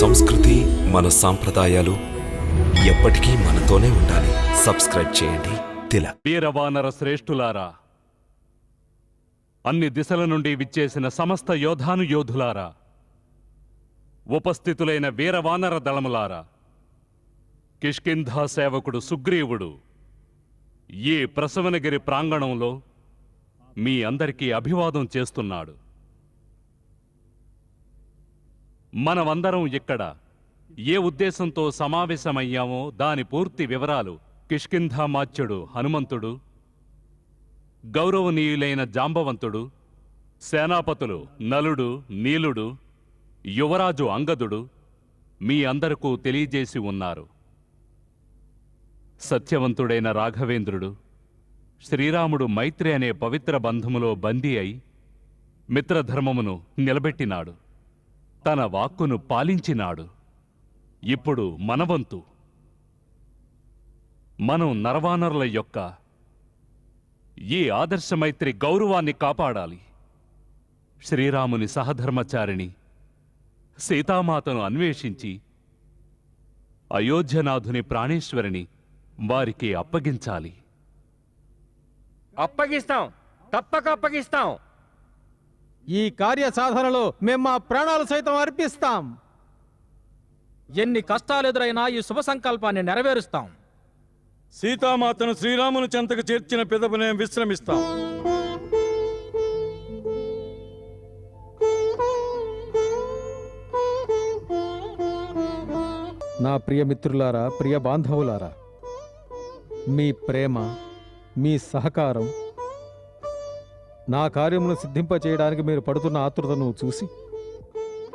సంస్కృతి మన సాంప్రదాయాలు ఎప్పటికీ మనతోనే ఉండాలి. సబ్స్క్రైబ్ చేయండి. తిల. వీరవానర శ్రేష్ఠులారా అన్ని దిశల నుండి విచ్చేసిన సమస్త యోధాను యోధులారా ఉపస్థితులైన వీరవానర దళములారా కిష్కింధా సేవకుడు సుగ్రీవుడు ఈ ప్రసవనగిరి ప్రాంగణంలో మీ అందరికీ అభివాదం చేస్తున్నాడు. మనమందరం ఇక్కడ ఏ ఉద్దేశంతో సమావేశమయ్యామో దాని పూర్తి వివరాలు కిష్కింధామాత్యుడు హనుమంతుడు గౌరవనీయులైన జాంబవంతుడు సేనాపతులు నలుడు నీలుడు యువరాజు అంగదుడు మీ అందరకు తెలియజేసి ఉన్నారు. సత్యవంతుడైన రాఘవేంద్రుడు శ్రీరాముడు మైత్రి అనే పవిత్ర బంధములో బందీ అయి మిత్రధర్మమును నిలబెట్టినాడు. తన వాక్కును పాలించినాడు. ఇప్పుడు మనవంతు. మనం నరవానరుల యొక్క ఈ ఆదర్శమైత్రి గౌరవాన్ని కాపాడాలి. శ్రీరాముని సహధర్మచారిణి సీతామాతను అన్వేషించి అయోధ్యనాథుని ప్రాణేశ్వరిని వారికి అప్పగించాలి. అప్పగిస్తాం. తప్పక అప్పగిస్తాం. ఈ కార్య సాధనలో మేము మా ప్రాణాలు సైతం అర్పిస్తాం. ఎన్ని కష్టాలు ఎదురైనా ఈ శుభ సంకల్పాన్ని నెరవేరుస్తాం. సీతామాతను శ్రీరాముని చెంతకు చేర్చిన పిదపనే విశ్రమిస్తాం. నా ప్రియ మిత్రులారా ప్రియ బాంధవులారా మీ ప్రేమ మీ సహకారం నా కార్యమును సిద్ధింపచేయడానికి మీరు పడుతున్న ఆతృతను చూసి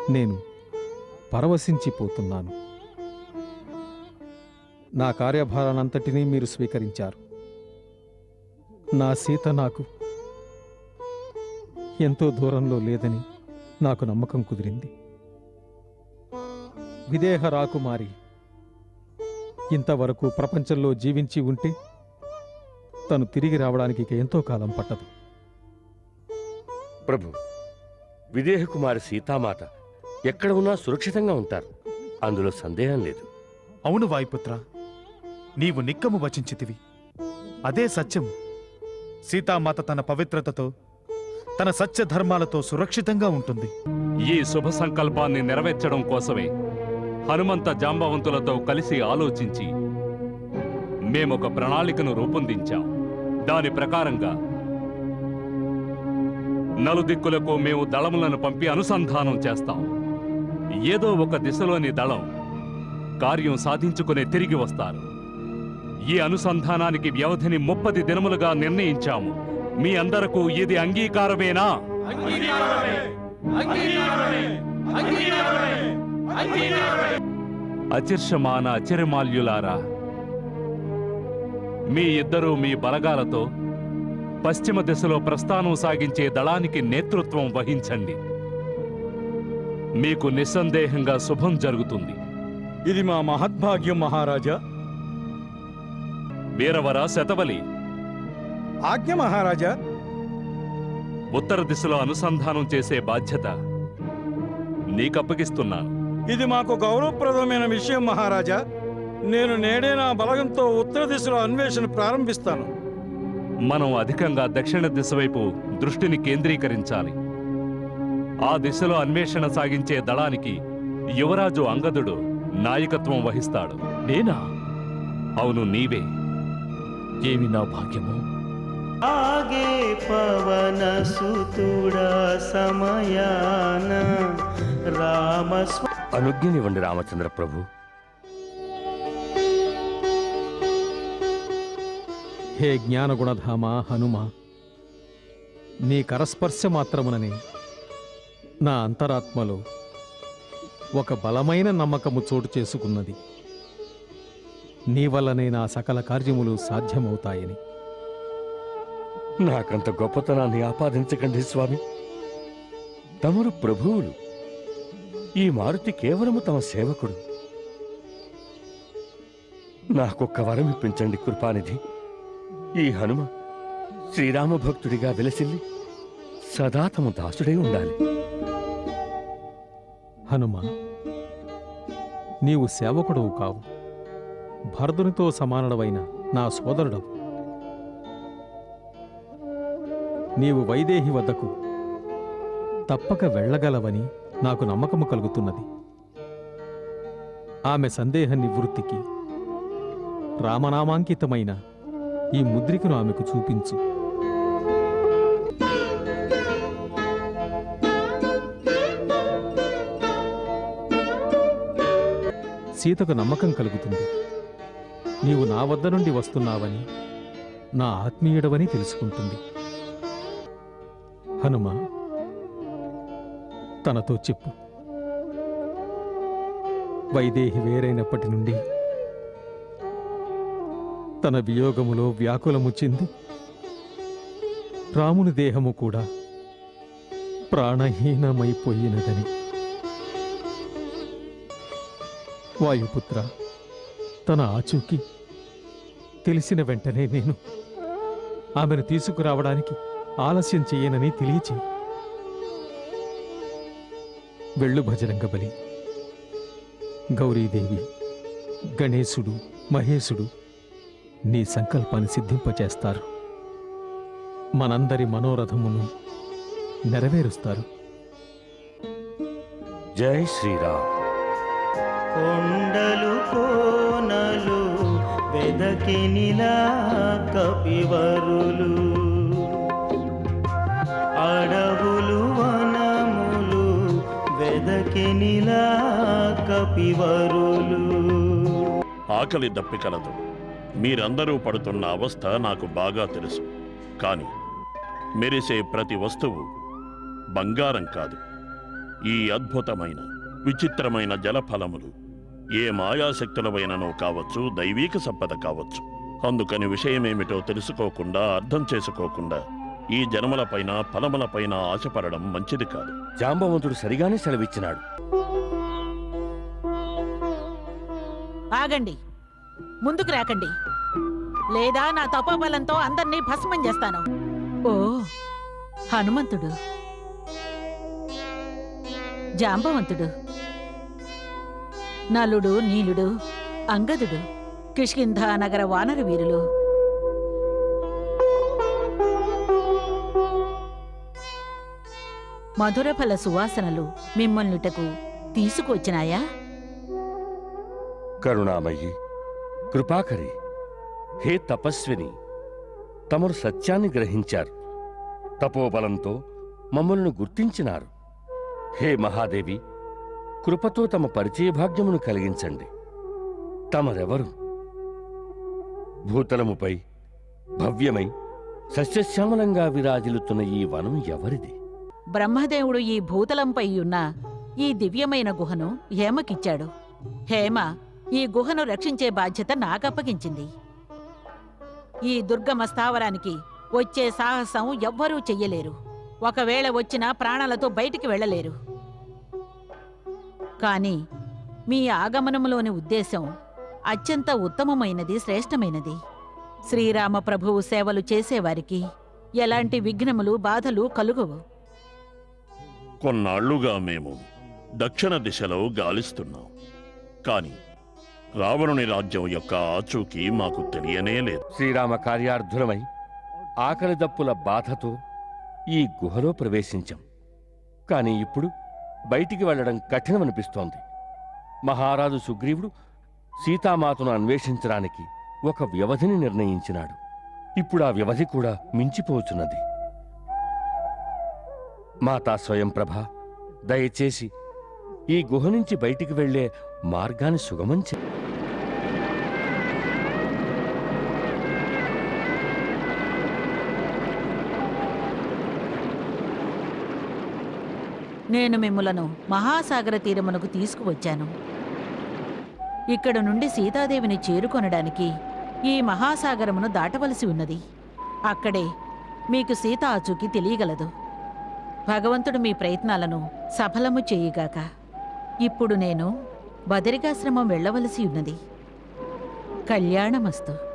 నేను పరవశించిపోతున్నాను. నా కార్యభారానంతటినీ మీరు స్వీకరించారు. నా సీత నాకు ఎంతో దూరంలో లేదని నాకు నమ్మకం కుదిరింది. విదేహ రాకుమారి ఇంతవరకు ప్రపంచంలో జీవించి ఉంటే తను తిరిగి రావడానికి ఇక ఎంతో కాలం పట్టదు. ప్రభు విదేహ కుమారి సీతామాత ఎక్కడ ఉన్నా సురక్షితంగా ఉంటారు. అందులో సందేహం లేదు. అవును వాయుపుత్ర నీవు నిక్కము వచించితివి. అదే సత్యం. సీతామాత తన పవిత్రతతో తన సత్య ధర్మాలతో సురక్షితంగా ఉంటుంది. ఈ శుభ సంకల్పాన్ని నెరవేర్చడం కోసమే హనుమంత జాంబవంతులతో కలిసి ఆలోచించి మేమొక ప్రణాళికను రూపొందించాం. దాని ప్రకారంగా నలుదిక్కులకు మేము దళములను పంపి అనుసంధానం చేస్తాం. ఏదో ఒక దిశలోని దళం కార్యం సాధించుకునే తిరిగి వస్తారు. ఈ అనుసంధానానికి వ్యవధిని ముప్పది దినములుగా నిర్ణయించాము. మీ అందరకు ఇది అంగీకారమేనా? అచిర్షమాన అచిరమాల్యులారా మీ ఇద్దరూ మీ బలగాలతో పశ్చిమ దిశలో ప్రస్థానం సాగించే దళానికి నేతృత్వం వహించండి. మీకు నిస్సందేహంగా శుభం జరుగుతుంది. ఇది మా మహద్భాగ్యం మహారాజా. వీరవర శతబలి. ఆజ్ఞ మహారాజా. ఉత్తర దిశలో అనుసంధానం చేసే బాధ్యత నీకప్పగిస్తున్నాను. ఇది మాకు గౌరవప్రదమైన విషయం మహారాజా. నేను నేడే నా బలగంతో ఉత్తర దిశలో అన్వేషణ ప్రారంభిస్తాను. మనం అధికంగా దక్షిణ దిశ వైపు దృష్టిని కేంద్రీకరించాలి. ఆ దిశలో అన్వేషణ సాగించే దళానికి యువరాజు అంగదుడు నాయకత్వం వహిస్తాడు. నేనా? అవును నీవే. ఏమి నా భాగ్యము? ఆగే పవన సుతుడా సమయాన రామస్వ అనుజ్ఞనివ్వండి రామచంద్ర ప్రభు హే జ్ఞానగుణధామ హనుమ నీ కరస్పర్శ మాత్రమునని నా అంతరాత్మలో ఒక బలమైన నమ్మకము చోటు చేసుకున్నది. నీ వల్లనే నా సకల కార్యములు సాధ్యమవుతాయని. నాకంత గొప్పతనాన్ని ఆపాదించకండి స్వామి. తమరు ప్రభువులు ఈ మారుతి కేవలము తమ సేవకుడు. నాకొక్క వరం ఇప్పించండి కృపానిధి. ఈ హనుమ శ్రీరామ భక్తుడిగా విలసిల్లి సదా తమ దాసుడై ఉండాలి. హనుమ నీవు సేవకుడవు కావు. భరతునితో సమానుడవైన నా సోదరుడవు. నీవు వైదేహి వద్దకు తప్పక వెళ్ళగలవని నాకు నమ్మకము కలుగుతున్నది. ఆమె సందేహ నివృత్తికి రామనామాంకితమైన ఈ ముద్రికను ఆమెకు చూపించు. సీతకు నమ్మకం కలుగుతుంది. నీవు నా వద్ద నుండి వస్తున్నావని నా ఆత్మీయుడవని తెలుసుకుంటుంది. హనుమ తనతో చెప్పు. వైదేహి వేరైనప్పటి నుండి తన వియోగములో వ్యాకులము రాముని దేహము కూడా ప్రాణహీనమైపోయినదని. వాయుపుత్ర తన ఆచూకీ తెలిసిన వెంటనే నేను ఆమెను తీసుకురావడానికి ఆలస్యం చేయనని తెలియచేయి వెళ్ళు భజరంగ బలి గౌరీదేవి గణేశుడు మహేశుడు నీ సంకల్పాన్ని సిద్ధింపచేస్తారు. మనందరి మనోరథమును నెరవేరుస్తారు. జై శ్రీరామ్. కొండలు కోనలు వెదకినిలా కపివరులు. అడవులు వనములు వెదకినిలా కపివరులు. ఆకలి దప్పికలతో మీరందరూ పడుతున్న అవస్థ నాకు బాగా తెలుసు. కాని మెరిసే ప్రతి వస్తువు బంగారం కాదు. ఈ అద్భుతమైన విచిత్రమైన జలఫలములు ఏ మాయాశక్తులవైననో కావచ్చు దైవీక సంపద కావచ్చు. అందుకని విషయమేమిటో తెలుసుకోకుండా అర్థం చేసుకోకుండా ఈ జన్మలపైన ఫలములపైన ఆశపడడం మంచిది కాదు. జాంబవంతుడు సరిగానే సెలవిచ్చినాడు. ఆగండి. ముందుకు రాకండి. లేదా నా తపోబలంతో అందర్నీ భస్మం చేస్తాను. ఓ హనుమంతుడు. జాంబవంతుడు. నలుడు నీలుడు అంగదుడు కిష్కింధ నగర వానర వీరులు. మధురఫల సువాసనలు మిమ్మల్నిటకు తీసుకొచ్చినాయా కరుణామయ్యి కృపాకరి హే తపస్విని తమరు సత్యాన్ని గ్రహించారు. తపోబలంతో మమ్మల్ని గుర్తించినారు. హే మహాదేవి కృపతో తమ పరిచయ భాగ్యమును కలిగించండి. తమరెవరు? భూతలముపై భవ్యమై సస్యశ్యామలంగా విరాజిల్లుతున్న ఈ వనం ఎవరిది? బ్రహ్మదేవుడు ఈ భూతలంపై ఉన్న ఈ దివ్యమైన గుహను హేమకిచ్చాడు. హేమ ఈ గుహను రక్షించే బాధ్యత నాకప్పగించింది. ఈ దుర్గమ స్థావరానికి వచ్చే సాహసం ఎవ్వరూ చెయ్యలేరు. ఒకవేళ వచ్చినా ప్రాణాలతో బయటికి వెళ్ళలేరు. కాని మీ ఆగమనంలోని ఉద్దేశం అత్యంత ఉత్తమమైనది శ్రేష్టమైనది. శ్రీరామ ప్రభువు సేవలు చేసేవారికి ఎలాంటి విఘ్నములు బాధలు కలుగవు. కొన్నాళ్ళుగా మేము దక్షిణ దిశలో గాలిస్తున్నాం. కానీ రావణుని రాజ్యం యొక్క ఆచూకీ మాకు తెలియనే లేదు. శ్రీరామ కార్యార్థులమై ఆకలి దప్పుల బాధతో ఈ గుహలో ప్రవేశించాం. కానీ ఇప్పుడు బయటికి వెళ్ళడం కఠినమనిపిస్తోంది. మహారాజు సుగ్రీవుడు సీతామాతను అన్వేషించడానికి ఒక వ్యవధిని నిర్ణయించినాడు. ఇప్పుడు ఆ వ్యవధి కూడా మించిపోతున్నది. మాతా స్వయంప్రభ దయచేసి ఈ గుహ నుంచి బయటికి వెళ్ళే మార్గాన్ని సుగమం చే నేను మిమ్ములను మహాసాగర తీరమునకు తీసుకువచ్చాను. ఇక్కడ నుండి సీతాదేవిని చేరుకొనడానికి ఈ మహాసాగరమును దాటవలసి ఉన్నది. అక్కడే మీకు సీత ఆచూకీ తెలియగలదు. భగవంతుడు మీ ప్రయత్నాలను సఫలము చేయుగాక. ఇప్పుడు నేను బదరికాశ్రమం వెళ్ళవలసి ఉన్నది. కళ్యాణమస్తు.